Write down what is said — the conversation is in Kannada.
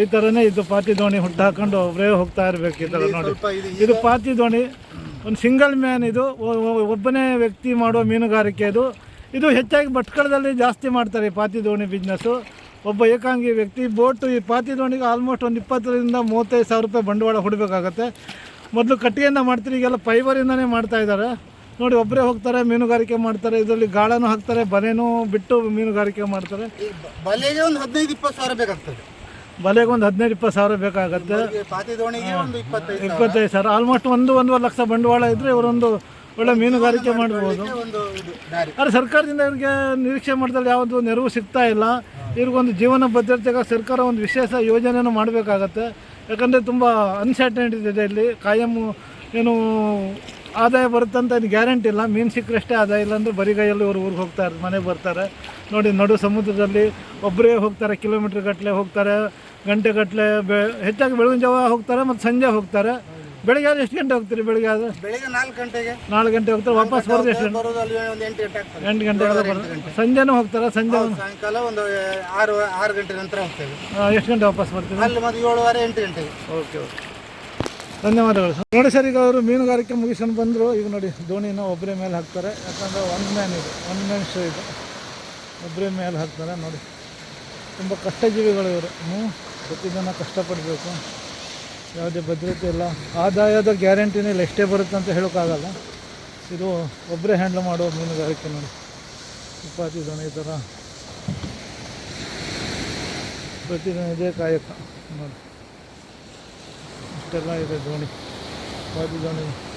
ಈ ಥರನೇ ಇದು ಪಾತಿ ದೋಣಿ ಹುಟ್ಟು ಹಾಕೊಂಡು ಒಬ್ಬರೇ ಹೋಗ್ತಾ ಇರಬೇಕು ಈ ಥರ ನೋಡಿ. ಇದು ಪಾತಿ ದೋಣಿ ಒಂದು ಸಿಂಗಲ್ ಮ್ಯಾನ್ ಇದು ಒಬ್ಬನೇ ವ್ಯಕ್ತಿ ಮಾಡುವ ಮೀನುಗಾರಿಕೆ ಇದು. ಇದು ಹೆಚ್ಚಾಗಿ ಭಟ್ಕಳದಲ್ಲಿ ಜಾಸ್ತಿ ಮಾಡ್ತಾರೆ ಈ ಪಾತಿ ದೋಣಿ ಬಿಸ್ನೆಸ್ಸು ಒಬ್ಬ ಏಕಾಂಗಿ ವ್ಯಕ್ತಿ ಬೋಟು ಈ ಪಾತಿ ದೋಣಿಗೆ ಆಲ್ಮೋಸ್ಟ್ ಒಂದು ಇಪ್ಪತ್ತರಿಂದ ಮೂವತ್ತೈದು ಸಾವಿರ ರೂಪಾಯಿ ಬಂಡವಾಳ ಹೂಡಬೇಕಾಗತ್ತೆ. ಮೊದಲು ಕಟ್ಟಿಗೆಯಿಂದ ಮಾಡ್ತೀರಿ ಈಗೆಲ್ಲ ಫೈಬರಿಂದನೇ ಮಾಡ್ತಾ ಇದ್ದಾರೆ. ನೋಡಿ ಒಬ್ಬರೇ ಹೋಗ್ತಾರೆ ಮೀನುಗಾರಿಕೆ ಮಾಡ್ತಾರೆ ಇದರಲ್ಲಿ ಗಾಳನೂ ಹಾಕ್ತಾರೆ ಬಲೆನೂ ಬಿಟ್ಟು ಮೀನುಗಾರಿಕೆ ಮಾಡ್ತಾರೆ. ಬಲೆಗೆ ಒಂದು ಹದಿನೈದು ಇಪ್ಪತ್ತು ಸಾವಿರ ಬೇಕಾಗ್ತದೆ. ಬಲೆಗೆ ಒಂದು ಹದಿನೈದು ಇಪ್ಪತ್ತು ಸಾವಿರ ಬೇಕಾಗತ್ತೆ. ಇಪ್ಪತ್ತೈದು ಸಾವಿರ. ಆಲ್ಮೋಸ್ಟ್ ಒಂದು ಒಂದೂವರೆ ಲಕ್ಷ ಬಂಡವಾಳ ಇದ್ದರೆ ಇವರೊಂದು ಒಳ್ಳೆ ಮೀನುಗಾರಿಕೆ ಮಾಡ್ಬೋದು. ಆದರೆ ಸರ್ಕಾರದಿಂದ ಇವರಿಗೆ ನಿರೀಕ್ಷೆ ಮಾಡಿದಲ್ಲಿ ಯಾವುದು ನೆರವು ಸಿಗ್ತಾ ಇಲ್ಲ. ಇವ್ರಿಗೊಂದು ಜೀವನ ಭದ್ರತೆಗೆ ಸರ್ಕಾರ ಒಂದು ವಿಶೇಷ ಯೋಜನೆಯನ್ನು ಮಾಡಬೇಕಾಗತ್ತೆ. ಯಾಕಂದರೆ ತುಂಬ ಅನ್ಸರ್ಟನಿಟಿ ಇದೆ ಇಲ್ಲಿ. ಕಾಯಂ ಏನು ಆದಾಯ ಬರುತ್ತಂತ ಇದು ಗ್ಯಾರಂಟಿ ಇಲ್ಲ. ಮೀನು ಸಿಕ್ಕರಷ್ಟೇ ಆದಾಯ ಇಲ್ಲ ಅಂದರೆ ಬರಿಗೈಯಲ್ಲಿ ಇವರು ಊರಿಗೆ ಹೋಗ್ತಾರೆ ಮನೆಗೆ ಬರ್ತಾರೆ. ನೋಡಿ ನಡು ಸಮುದ್ರದಲ್ಲಿ ಒಬ್ಬರೇ ಹೋಗ್ತಾರೆ ಕಿಲೋಮೀಟ್ರ್ ಗಟ್ಟಲೆ ಹೋಗ್ತಾರೆ. ಗಂಟೆ ಗಟ್ಟಲೆ ಬೆ ಹೆಚ್ಚಾಗಿ ಬೆಳಗಿನ ಜಾವ ಹೋಗ್ತಾರೆ ಮತ್ತು ಸಂಜೆ ಹೋಗ್ತಾರೆ. ಬೆಳಿಗ್ಗೆ ಆದರೆ ಎಷ್ಟು ಗಂಟೆ ಹೋಗ್ತೀರಿ ಬೆಳಿಗ್ಗೆ ಆದರೆ? ಬೆಳಿಗ್ಗೆ ನಾಲ್ಕು ಗಂಟೆಗೆ. ನಾಲ್ಕು ಗಂಟೆ ಹೋಗ್ತಾರೆ ವಾಪಸ್ ಬರೋದು ಎಷ್ಟು ಗಂಟೆ? ಬರೋದು ಅಲ್ಲಿ ಒಂದು ಎಂಟು ಗಂಟೆ ಆಗ್ತದೆ. ಎಂಟು ಗಂಟೆ ಬರೋದು. ಸಂಜೆನೂ ಹೋಗ್ತಾರೆ? ಸಂಜೆ ಹೌದು, ಸಾಯಂಕಾಲ ಒಂದು ಆರು ಆರು ಗಂಟೆ ನಂತರ ಹೋಗ್ತೇವೆ. ಆ, ಎಷ್ಟು ಗಂಟೆ ವಾಪಸ್ ಬರ್ತೀವಿ ಅಲ್ಲಿ ಮತ್ತೆ ಏಳುವರೆ ಎಂಟು ಗಂಟೆಗೆ. Okay okay. ಧನ್ಯವಾದಗಳು ಸರ್. ನೋಡಿ ಸರ್ ಈಗ ಅವರು ಮೀನುಗಾರಿಕೆ ಮುಗಿಸ್ಕೊಂಡು ಬಂದರು. ಈಗ ನೋಡಿ ದೋಣಿನ ಒಬ್ಬರೇ ಮೇಲೆ ಹಾಕ್ತಾರೆ. ಯಾಕಂದರೆ ಒನ್ ಮ್ಯಾನ್ ಇದೆ ಒನ್ ಮ್ಯಾನ್ ಶೋ ಇದು. ಒಬ್ಬರೇ ಮೇಲೆ ಹಾಕ್ತಾರೆ ನೋಡಿ. ತುಂಬ ಕಷ್ಟಜೀವಿಗಳು ಇವರು. ಹ್ಞೂ ಪ್ರತಿದಿನ ಕಷ್ಟಪಡಬೇಕು. ಯಾವುದೇ ಭದ್ರತೆ ಇಲ್ಲ. ಆದಾಯದ ಗ್ಯಾರಂಟಿನೇ ಇಲ್ಲ ಎಷ್ಟೇ ಬರುತ್ತೆ ಅಂತ ಹೇಳೋಕ್ಕಾಗಲ್ಲ. ಇದು ಒಬ್ಬರೇ ಹ್ಯಾಂಡ್ಲ್ ಮಾಡೋ ಮೀನುಗಾರಿಕೆ ನೋಡಿ. ಚಪಾತಿ, ದೋಣಿ ಈ ಥರ. ಪ್ರತಿದಿನ ಇದೇ ಕಾಯಕ. ನೋಡಿ. ಇಷ್ಟೆಲ್ಲ ಇದೆ ದೋಣಿ. ಚಪಾತಿ, ದೋಣಿ.